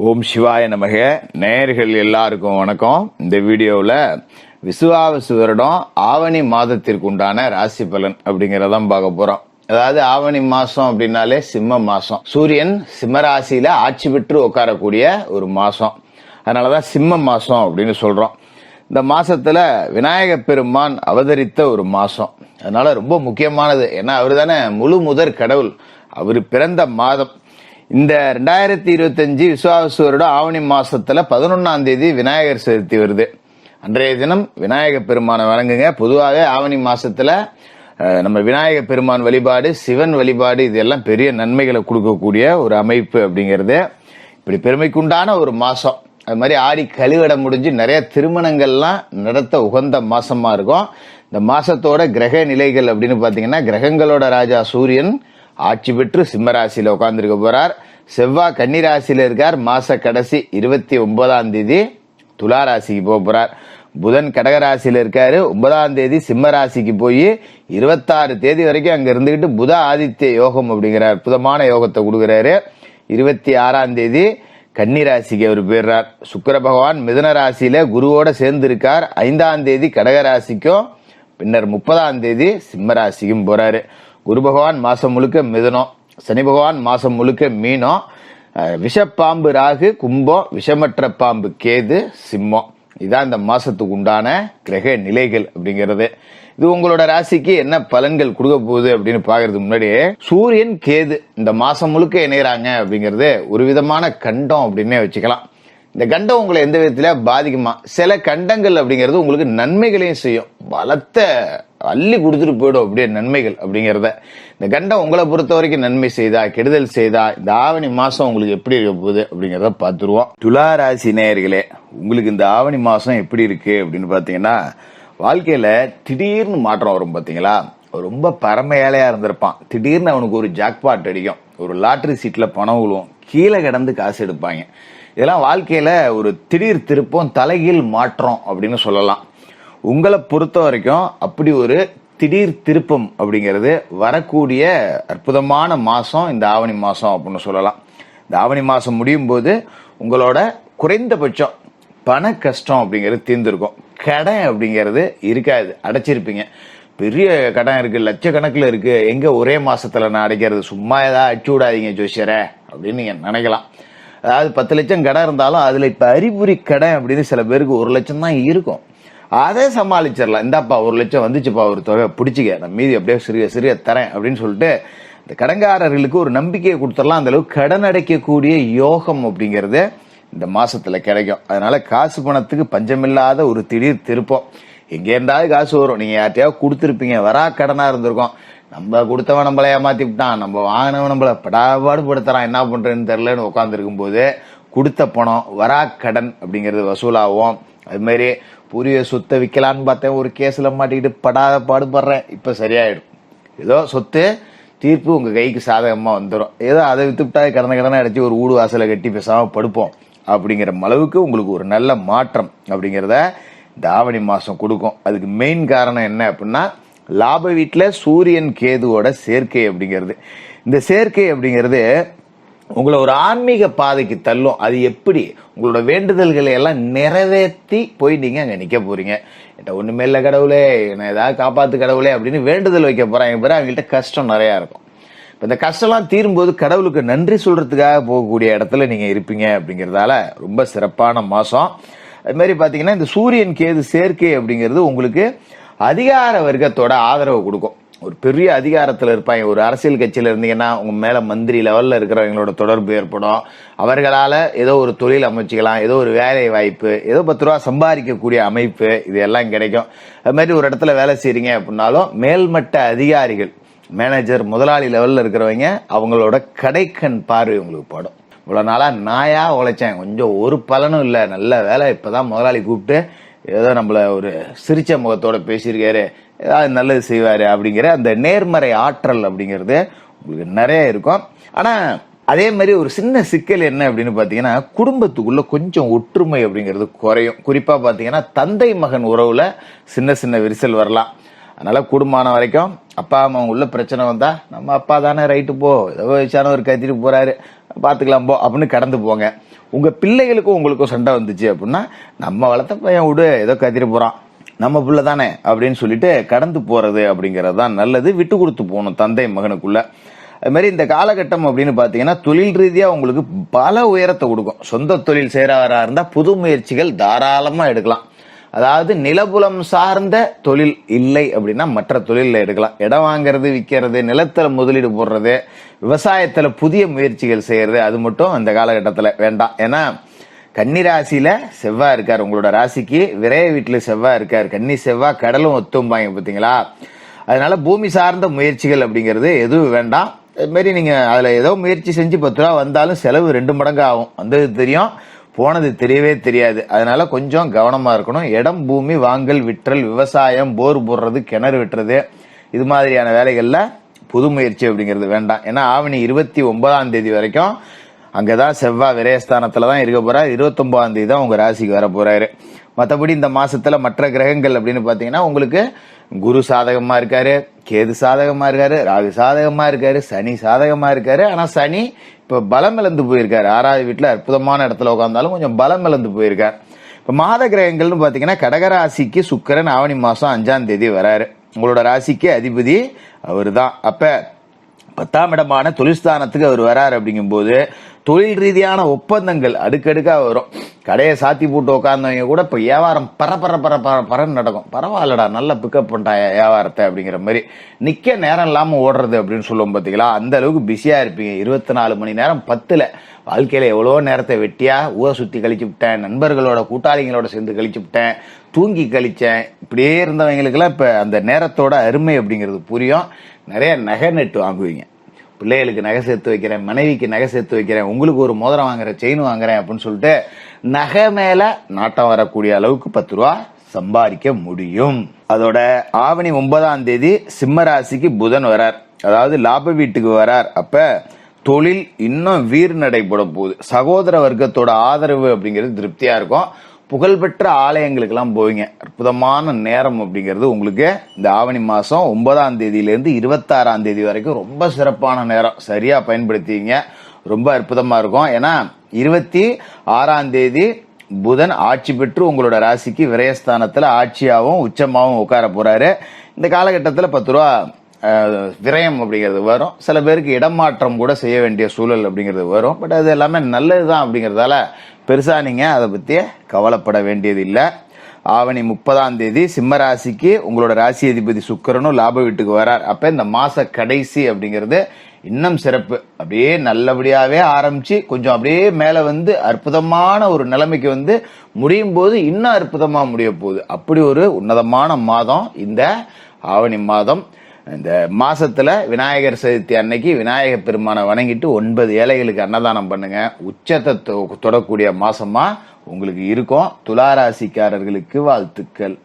ஓம் சிவாய நமக. நேயர்கள் எல்லாருக்கும் வணக்கம். இந்த வீடியோவில் விசுவாவசு வருடம் ஆவணி மாதத்திற்கு உண்டான ராசி பலன் அப்படிங்கிறதான் பார்க்க போறோம். அதாவது ஆவணி மாசம் அப்படின்னாலே சிம்ம மாசம். சூரியன் சிம்மராசியில ஆட்சி பெற்று உட்காரக்கூடிய ஒரு மாசம். அதனாலதான் சிம்ம மாசம் அப்படின்னு சொல்றோம். இந்த மாசத்துல விநாயக பெருமான் அவதரித்த ஒரு மாசம். அதனால ரொம்ப முக்கியமானது. ஏன்னா அவர் தானே முழு முதற் கடவுள். அவர் பிறந்த மாதம். இந்த ரெண்டாயிரத்தி இருபத்தஞ்சு விசுவாச வருடம் ஆவணி மாசத்துல பதினொன்னாம் தேதி விநாயகர் சதுர்த்தி வருது. அன்றைய தினம் விநாயக பெருமானை வணங்குங்க. பொதுவாகவே ஆவணி மாசத்துல நம்ம விநாயக பெருமான் வழிபாடு சிவன் வழிபாடு இதெல்லாம் பெரிய நன்மைகளை கொடுக்கக்கூடிய ஒரு அமைப்பு அப்படிங்கிறது. இப்படி பெருமைக்குண்டான ஒரு மாசம். அது மாதிரி ஆடி கழுவிட முடிஞ்சு நிறைய திருமணங்கள்லாம் நடத்த உகந்த மாசமா இருக்கும். இந்த மாசத்தோட கிரக நிலைகள் அப்படின்னு பாத்தீங்கன்னா கிரகங்களோட ராஜா சூரியன் ஆட்சி பெற்று சிம்மராசியில உட்கார்ந்துருக்க போறார். செவ்வாய் கன்னிராசியில் இருக்கார். மாச கடைசி இருபத்தி ஒன்பதாம் தேதி துலா ராசிக்கு போக போகிறார் புதன் கடகராசியில் இருக்கார். ஒன்பதாம் தேதி சிம்ம ராசிக்கு போய் இருபத்தாறு தேதி வரைக்கும் அங்கே இருந்துக்கிட்டு புத ஆதித்ய யோகம் அப்படிங்கிற அற்புதமான யோகத்தை கொடுக்குறாரு. இருபத்தி ஆறாம் தேதி கன்னிராசிக்கு அவர் போயிடுறார். சுக்கர பகவான் மிதன ராசியில் குருவோட சேர்ந்து இருக்கார் ஐந்தாம் தேதி கடகராசிக்கும் பின்னர் முப்பதாம் தேதி சிம்ம ராசிக்கும் போறாரு. குரு பகவான் மாதம் முழுக்க மிதனம். சனி பகவான் மாசம் முழுக்க மீனம் விஷப்பாம்பு ராகு கும்பம் விஷமற்ற பாம்பு கேது சிம்மம். இதான் இந்த மாசத்துக்கு உண்டான கிரக நிலைகள் அப்படிங்கிறது. இது உங்களோட ராசிக்கு என்ன பலன்கள் கொடுக்க போகுது அப்படின்னு பாக்குறதுக்கு முன்னாடி சூரியன் கேது இந்த மாசம் முழுக்க இணையறாங்க அப்படிங்கிறது ஒரு விதமான கண்டம் அப்படின்னே வச்சுக்கலாம். இந்த கண்டம் உங்களை எந்த விதத்துல பாதிக்குமா? சில கண்டங்கள் அப்படிங்கிறது உங்களுக்கு நன்மைகளையும் செய்யும். பலத்த அள்ளி கொடுத்துட்டு போயிடும் அப்படியே நன்மைகள் அப்படிங்கிறத. இந்த கண்டம் உங்களை பொறுத்த வரைக்கும் நன்மை செய்தா கெடுதல் செய்தா இந்த ஆவணி மாதம் உங்களுக்கு எப்படி இருக்க போகுது அப்படிங்கிறத பார்த்துருவோம். துலா ராசி நேயர்களே உங்களுக்கு இந்த ஆவணி மாதம் எப்படி இருக்குது அப்படின்னு பார்த்தீங்கன்னா வாழ்க்கையில் திடீர்னு மாற்றம் வரும் பார்த்தீங்களா? ரொம்ப பரம ஏழையாக இருந்திருப்பான். திடீர்னு அவனுக்கு ஒரு ஜாக்பாட் அடிக்கும். ஒரு லாட்ரி சீட்டில் பணம் விழுவும் கீழே கிடந்து காசு எடுப்பாங்க. இதெல்லாம் வாழ்க்கையில் ஒரு திடீர் திருப்பம் தலைகீழ் மாற்றம் அப்படின்னு சொல்லலாம். உங்களை பொறுத்த வரைக்கும் அப்படி ஒரு திடீர் திருப்பம் அப்படிங்கிறது வரக்கூடிய அற்புதமான மாதம் இந்த ஆவணி மாதம் அப்படின்னு சொல்லலாம். இந்த ஆவணி மாதம் முடியும் போது உங்களோட குறைந்தபட்சம் பண கஷ்டம் அப்படிங்கிறது தீர்ந்திருக்கும். கடன் அப்படிங்கிறது இருக்காது அடைச்சிருப்பீங்க. பெரிய கடன் இருக்குது லட்சக்கணக்கில் இருக்குது எங்கே ஒரே மாதத்தில் நான் அடைக்கிறது? சும்மா ஏதாவது அடிச்சு விடாதீங்க ஜோசியரே அப்படின்னு நீங்கள் நினைக்கலாம். அதாவது பத்து லட்சம் கடன் இருந்தாலும் அதில் இப்போ அறிகுறி கடன் அப்படின்னு சில பேருக்கு ஒரு லட்சம் தான் இருக்கும். அதே சமாளிச்சிடலாம். இந்தாப்பா ஒரு லட்சம் வந்துச்சுப்பா ஒரு தொகை பிடிச்சிக்க. நம்ம மீதி அப்படியே சிறிய சிறிய தரேன் அப்படின்னு சொல்லிட்டு இந்த கடன்காரர்களுக்கு ஒரு நம்பிக்கையை கொடுத்துடலாம். அந்த அளவுக்கு கடன் அடைக்கக்கூடிய யோகம் அப்படிங்கிறது இந்த மாசத்துல கிடைக்கும். அதனால காசு பணத்துக்கு பஞ்சமில்லாத ஒரு திடீர் திருப்பம். எங்கே இருந்தாலும் காசு வரும். நீங்க யார்ட்டையாவது கொடுத்துருப்பீங்க. வரா கடனா இருந்திருக்கும். நம்ம கொடுத்தவன் நம்மள ஏமாத்தி விட்டான். நம்ம வாங்கினவன் நம்மள படாபாடு படுத்துறான். என்ன பண்றேன்னு தெரியலன்னு உட்காந்துருக்கும் போது கொடுத்த பணம் வரா கடன் அப்படிங்கிறது வசூலாகும். அது மாதிரி பூரிய சொத்தை விற்கலான்னு பார்த்தேன். ஒரு கேஸில் மாட்டிக்கிட்டு படாத பாடுபடுறேன். இப்போ சரியாயிடும். ஏதோ சொத்து தீர்ப்பு உங்கள் கைக்கு சாதகமாக வந்துடும் ஏதோ அதை வித்துவிட்டா கடன கடனை அடைச்சி ஒரு ஊடு வாசலை கட்டி பேசாமல் படுப்போம். அப்படிங்கிற அளவுக்கு உங்களுக்கு ஒரு நல்ல மாற்றம் அப்படிங்கிறத இந்த ஆவணி மாதம் கொடுக்கும். அதுக்கு மெயின் காரணம் என்ன அப்படின்னா லாப வீட்டில் சூரியன் கேதுவோட சேர்க்கை அப்படிங்கிறது. இந்த சேர்க்கை அப்படிங்கிறது உங்களை ஒரு ஆன்மீக பாதைக்கு தள்ளும். அது எப்படி? உங்களோட வேண்டுதல்களை எல்லாம் நிறைவேற்றி போய் நீங்கள் அங்கே நிற்க போறீங்க. என்கிட்ட ஒன்றுமே இல்லை கடவுளே என்ன ஏதாவது காப்பாற்று கடவுளே அப்படின்னு வேண்டுதல் வைக்க போகிறாங்க பிறகு அவங்கள்ட்ட கஷ்டம் நிறையா இருக்கும். இப்போ இந்த கஷ்டம்லாம் தீரும்போது கடவுளுக்கு நன்றி சொல்கிறதுக்காக போகக்கூடிய இடத்துல நீங்கள் இருப்பீங்க அப்படிங்கிறதால ரொம்ப சிறப்பான மாசம். அதுமாரி பார்த்தீங்கன்னா இந்த சூரியன் கேது சேர்க்கை அப்படிங்கிறது உங்களுக்கு அதிகார வர்க்கத்தோட ஆதரவு கொடுக்கும். ஒரு பெரிய அதிகாரத்தில் இருப்பாங்க. ஒரு அரசியல் கட்சியில் இருந்தீங்கன்னா உங்கள் மேலே மந்திரி லெவலில் இருக்கிறவங்களோட தொடர்பு ஏற்படும். அவர்களால் ஏதோ ஒரு தொழில் அமைச்சிக்கலாம் ஏதோ ஒரு வேலை வாய்ப்பு ஏதோ பத்து ரூபா சம்பாதிக்கக்கூடிய அமைப்பு இது எல்லாம் கிடைக்கும். அது மாதிரி ஒரு இடத்துல வேலை செய்கிறீங்க அப்படின்னாலும் மேல்மட்ட அதிகாரிகள் மேனேஜர் முதலாளி லெவலில் இருக்கிறவங்க அவங்களோட கடைக்கண் பார்வை உங்களுக்கு படும். இவ்வளோ நாளாக நாயாக உழைச்சேன். கொஞ்சம் ஒரு பலனும் இல்லை. நல்ல வேலை. இப்போ தான் முதலாளி கூப்பிட்டு ஏதோ நம்மளை ஒரு சிரிச்ச முகத்தோடு பேசியிருக்காரு. ஏதாவது நல்லது செய்வார் அப்படிங்கிற அந்த நேர்மறை ஆற்றல் அப்படிங்கிறது உங்களுக்கு நிறைய இருக்கும். ஆனால் அதே மாதிரி ஒரு சின்ன சிக்கல் என்ன அப்படின்னு பார்த்தீங்கன்னா குடும்பத்துக்குள்ள கொஞ்சம் ஒற்றுமை அப்படிங்கிறது குறையும். குறிப்பாக பார்த்தீங்கன்னா தந்தை மகன் உறவில் சின்ன சின்ன விரிசல் வரலாம். அதனால குடும்பமான வரைக்கும் அப்பா அம்மா உள்ள பிரச்சனை வந்தால் நம்ம அப்பா தானே ரைட்டு போ ஏதோ வயசானவர் கத்திட்டு போகிறாரு பார்த்துக்கலாம் போ அப்படின்னு கடந்து போங்க. உங்கள் பிள்ளைகளுக்கும் உங்களுக்கும் சண்டை வந்துச்சு அப்படின்னா நம்ம வளர்த்த பையன் விடு ஏதோ கத்திட்டு போகிறான் நம்ம பிள்ளை தானே அப்படின்னு சொல்லிட்டு கடந்து போறது அப்படிங்கிறது தான் நல்லது. விட்டு கொடுத்து போகணும் தந்தை மகனுக்குள்ள. அது மாதிரி இந்த காலகட்டம் அப்படின்னு பார்த்தீங்கன்னா தொழில் ரீதியாக உங்களுக்கு பல உயரத்தை கொடுக்கும். சொந்த தொழில் செய்கிறவராக இருந்தால் புது முயற்சிகள் தாராளமாக எடுக்கலாம். அதாவது நிலபுலம் சார்ந்த தொழில் இல்லை அப்படின்னா மற்ற தொழிலில் எடுக்கலாம். இடம் வாங்குறது விற்கிறது நிலத்தில் முதலீடு போடுறது விவசாயத்தில் புதிய முயற்சிகள் செய்யறது அது மட்டும் இந்த காலகட்டத்தில் வேண்டாம். ஏன்னா கன்னி ராசியில செவ்வாய் இருக்கார். உங்களோட ராசிக்கு விரைய வீட்டில் செவ்வாய் இருக்கார். கன்னி செவ்வாய் கடலும் ஒத்தும்பாங்க பார்த்தீங்களா அதனால பூமி சார்ந்த முயற்சிகள் அப்படிங்கிறது எதுவும் வேண்டாம். அதுமாரி நீங்கள் நீங்க அதுல ஏதோ முயற்சி செஞ்சு பத்து ரூபா வந்தாலும் செலவு ரெண்டு மடங்கு ஆகும். வந்தது தெரியும் போனது தெரியவே தெரியாது. அதனால கொஞ்சம் கவனமா இருக்கணும். இடம் பூமி வாங்கல் விற்றல் விவசாயம் போர் போடுறது கிணறு வெட்டுறது இது மாதிரியான வேலைகள்ல புது முயற்சி அப்படிங்கிறது வேண்டாம். ஏன்னா ஆவணி இருபத்தி ஒன்பதாம் தேதி வரைக்கும் அங்கதான் செவ்வாய் விரயஸ்தானத்துல தான் இருக்க போறாரு இருபத்தொன்பதாம் தேதி தான் உங்க ராசிக்கு வர போறாரு. மற்றபடி இந்த மாசத்துல மற்ற கிரகங்கள் அப்படின்னு பாத்தீங்கன்னா உங்களுக்கு குரு சாதகமா இருக்காரு கேது சாதகமா இருக்காரு ராகு சாதகமா இருக்காரு சனி சாதகமா இருக்காரு. ஆனா சனி இப்ப பலம் இழந்து போயிருக்காரு. ஆறாவது வீட்டுல அற்புதமான இடத்துல உட்காந்தாலும் கொஞ்சம் பலம் இழந்து போயிருக்காரு. இப்ப மாத கிரகங்கள்னு பாத்தீங்கன்னா கடகராசிக்கு சுக்கிரன் ஆவணி மாசம் அஞ்சாம் தேதி வராரு. உங்களோட ராசிக்கு அதிபதி அவர் தான் அப்ப பத்தாம் இடமான தொழில்ஸ்தானத்துக்கு அவர் வராரு அப்படிங்கும்போது தொழில் ரீதியான ஒப்பந்தங்கள் அடுக்கடுக்காக வரும். கடையை சாத்தி போட்டு உட்காந்தவங்க கூட இப்போ வியாபாரம் பர பர பர பர பரன்னு நடக்கும். பரவாயில்லடா நல்லா பிக்கப் பண்ணிட்டா வியாபாரத்தை அப்படிங்கிற மாதிரி. நிற்க நேரம் இல்லாமல் ஓடுறது அப்படின்னு சொல்லுவோம் பார்த்தீங்களா அந்த அளவுக்கு பிஸியாக இருப்பீங்க. இருபத்தி நாலு மணி நேரம் பத்தில். வாழ்க்கையில் எவ்வளோ நேரத்தை வெட்டியா ஊரை சுற்றி கழிச்சு விட்டேன். நண்பர்களோட கூட்டாளிகளோட சேர்ந்து கழிச்சு விட்டேன். தூங்கி கழிச்சேன். இப்படியே இருந்தவங்களுக்கெல்லாம் இப்போ அந்த நேரத்தோட அருமை அப்படிங்கிறது புரியும். நிறைய நகை நெட்டு வாங்குவீங்க. பிள்ளைகளுக்கு நகை சேர்த்து வைக்கிறேன் மனைவிக்கு நகை சேர்த்து வைக்கிறேன் உங்களுக்கு ஒரு மோதிரம் வாங்குறேன் செயின் வாங்குறேன் அப்படின்னு சொல்லிட்டு நகை மேல நாட்டம் வரக்கூடிய அளவுக்கு பத்து ரூபா சம்பாதிக்க முடியும். அதோட ஆவணி ஒன்பதாம் தேதி சிம்ம ராசிக்கு புதன் வரார். அதாவது லாப வீட்டுக்கு வரார். அப்ப தொழில் இன்னும் வீர் நடைபெற போகுது. சகோதர வர்க்கத்தோட ஆதரவு அப்படிங்கிறது திருப்தியா இருக்கும். புகழ்பெற்ற ஆலயங்களுக்கெல்லாம் போவீங்க. அற்புதமான நேரம் அப்படிங்கிறது உங்களுக்கு இந்த ஆவணி மாதம் ஒன்பதாம் தேதியிலேருந்து இருபத்தாறாம் தேதி வரைக்கும் ரொம்ப சிறப்பான நேரம். சரியாக பயன்படுத்திங்க ரொம்ப அற்புதமாக இருக்கும். ஏன்னா இருபத்தி ஆறாம் தேதி புதன் ஆட்சி பெற்று உங்களோட ராசிக்கு விரயஸ்தானத்தில் ஆட்சியாகவும் உச்சமாகவும் உட்கார போகிறாரு இந்த காலகட்டத்தில் பத்து ரூபா விரயம் அப்படிங்கிறது வரும். சில பேருக்கு இடமாற்றம் கூட செய்ய வேண்டிய சூழல் அப்படிங்கிறது வரும். பட் அது எல்லாமே நல்லதுதான் அப்படிங்கிறதால பெருசாக நீங்கள் அதை பற்றியே கவலைப்பட வேண்டியது இல்லை ஆவணி முப்பதாம் தேதி சிம்ம ராசிக்கு உங்களோட ராசி அதிபதி சுக்கிரனும் லாப வீட்டுக்கு வரார். அப்போ இந்த மாத கடைசி அப்படிங்கிறது இன்னும் சிறப்பு. அப்படியே நல்லபடியாகவே ஆரம்பித்து கொஞ்சம் அப்படியே மேலே வந்து அற்புதமான ஒரு நிலைமைக்கு வந்து முடியும் போது இன்னும் அற்புதமாக முடிய போகுது. அப்படி ஒரு உன்னதமான மாதம் இந்த ஆவணி மாதம். இந்த மாசத்துல விநாயகர் சதுர்த்தி அன்னைக்கு விநாயகர் பெருமானை வணங்கிட்டு ஒன்பது ஏழைகளுக்கு அன்னதானம் பண்ணுங்க. உச்சத்தை தொ- தொடக்கூடிய மாசமா உங்களுக்கு இருக்கும். துளாராசிக்காரர்களுக்கு வாழ்த்துக்கள்.